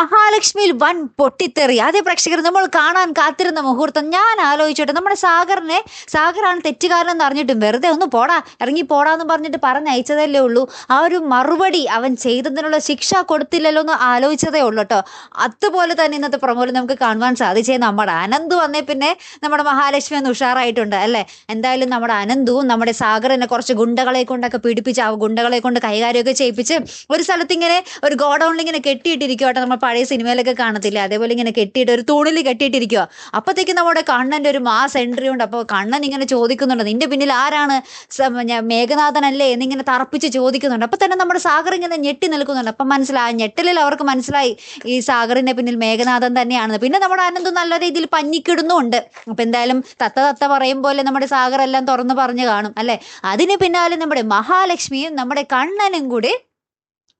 മഹാലക്ഷ്മിയിൽ വൻ പൊട്ടിത്തെറി. അതേ പ്രേക്ഷകർ നമ്മൾ കാണാൻ കാത്തിരുന്ന മുഹൂർത്തം. ഞാൻ ആലോചിച്ചോട്ടെ നമ്മുടെ സാഗറിനെ സാഗറാണ് തെറ്റുകാരനെന്ന് അറിഞ്ഞിട്ടും വെറുതെ ഒന്ന് പോടാ ഇറങ്ങി പോടാന്ന് പറഞ്ഞിട്ട് പറഞ്ഞയച്ചതല്ലേ ഉള്ളൂ. ആ ഒരു മറുപടി അവൻ ചെയ്തതിനുള്ള ശിക്ഷ കൊടുത്തില്ലല്ലോ എന്ന് ആലോചിച്ചതേ ഉള്ളൂ കേട്ടോ. അതുപോലെ തന്നെ ഇന്നത്തെ പ്രമോയിൽ നമുക്ക് കാണുവാൻ സാധിച്ചേ നമ്മുടെ അനന്തു വന്നേ പിന്നെ നമ്മുടെ മഹാലക്ഷ്മി ഒന്ന് ഉഷാറായിട്ടുണ്ട് അല്ലേ? എന്തായാലും നമ്മുടെ അനന്തുവും നമ്മുടെ സാഗറിനെ കുറച്ച് ഗുണ്ടകളെ കൊണ്ടൊക്കെ പീഡിപ്പിച്ച് ആ ഗുണ്ടകളെ കൊണ്ട് കൈകാര്യമൊക്കെ ചെയ്യിപ്പിച്ച് ഒരു സ്ഥലത്ത് ഇങ്ങനെ ഒരു ഗോഡൗണിൽ ഇങ്ങനെ കെട്ടിയിട്ടിരിക്കും കേട്ടോ നമ്മൾ പഴയ സിനിമയിലൊക്കെ കാണത്തില്ലേ? അതേപോലെ ഇങ്ങനെ കെട്ടിയിട്ട് ഒരു തൂണിൽ കെട്ടിയിട്ടിരിക്കുക അപ്പോഴത്തേക്കും നമ്മുടെ കണ്ണന്റെ ഒരു മാസ് എൻട്രി ഉണ്ട്. അപ്പോൾ കണ്ണൻ ഇങ്ങനെ ചോദിക്കുന്നുണ്ട് നിന്റെ പിന്നിൽ ആരാണ്? മേഘനാഥനല്ലേ? എന്നിങ്ങനെ തറപ്പിച്ച് ചോദിക്കുന്നുണ്ട്. അപ്പോൾ തന്നെ നമ്മുടെ സാഗർ ഇങ്ങനെ ഞെട്ടി നിൽക്കുന്നുണ്ട്. അപ്പം മനസ്സിലായി ഞെട്ടലിൽ അവർക്ക് മനസ്സിലായി ഈ സാഗറിന്റെ പിന്നിൽ മേഘനാഥൻ തന്നെയാണ്. പിന്നെ നമ്മുടെ ആനന്ദ് നല്ല രീതിയിൽ പഞ്ഞിക്കിടുന്നുമുണ്ട്. അപ്പം എന്തായാലും തത്ത തത്ത പറയും പോലെ നമ്മുടെ സാഗർ എല്ലാം തുറന്നു പറഞ്ഞു കാണും അല്ലേ? അതിന് പിന്നാലെ നമ്മുടെ മഹാലക്ഷ്മിയും നമ്മുടെ കണ്ണനും കൂടി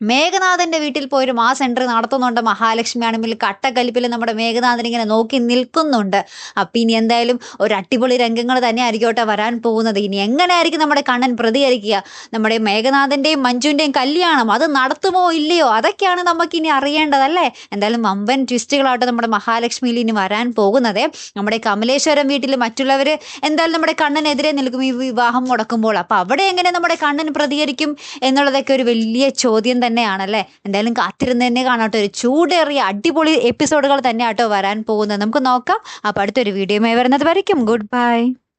മേഘനാഥന്റെ വീട്ടിൽ പോയൊരു മാസ് എൻട്രി നടത്തുന്നുണ്ട്. മഹാലക്ഷ്മി ആണെങ്കിൽ കട്ടക്കലിപ്പിൽ നമ്മുടെ മേഘനാഥൻ ഇങ്ങനെ നോക്കി നിൽക്കുന്നുണ്ട്. അപ്പം ഇനി എന്തായാലും ഒരു അടിപൊളി രംഗങ്ങൾ തന്നെ ആയിരിക്കോട്ടെ വരാൻ പോകുന്നത്. ഇനി എങ്ങനെയായിരിക്കും നമ്മുടെ കണ്ണൻ പ്രതികരിക്കുക? നമ്മുടെ മേഘനാഥന്റെയും മഞ്ജുവിന്റെയും കല്യാണം അത് നടത്തുമോ ഇല്ലയോ? അതൊക്കെയാണ് നമുക്ക് ഇനി അറിയേണ്ടതല്ലേ? എന്തായാലും വമ്പൻ ട്വിസ്റ്റുകളായിട്ട് നമ്മുടെ മഹാലക്ഷ്മിയിൽ ഇനി വരാൻ പോകുന്നത്. നമ്മുടെ കമലേശ്വരം വീട്ടിൽ മറ്റുള്ളവർ എന്തായാലും നമ്മുടെ കണ്ണനെതിരെ നിൽക്കും ഈ വിവാഹം മുടക്കുമ്പോൾ. അപ്പം അവിടെ എങ്ങനെ നമ്മുടെ കണ്ണൻ പ്രതികരിക്കും എന്നുള്ളതൊക്കെ ഒരു വലിയ ചോദ്യം തന്നെയാണല്ലേ? എന്തായാലും കാത്തിരുന്ന് തന്നെ കാണാട്ടോ. ഒരു ചൂടേറിയ അടിപൊളി എപ്പിസോഡുകൾ തന്നെ ആട്ടോ വരാൻ പോകുന്നത്. നമുക്ക് നോക്കാം. അപ്പോൾ അടുത്തൊരു വീഡിയോയുമായി വരുന്നത് വരയ്ക്കും. Good bye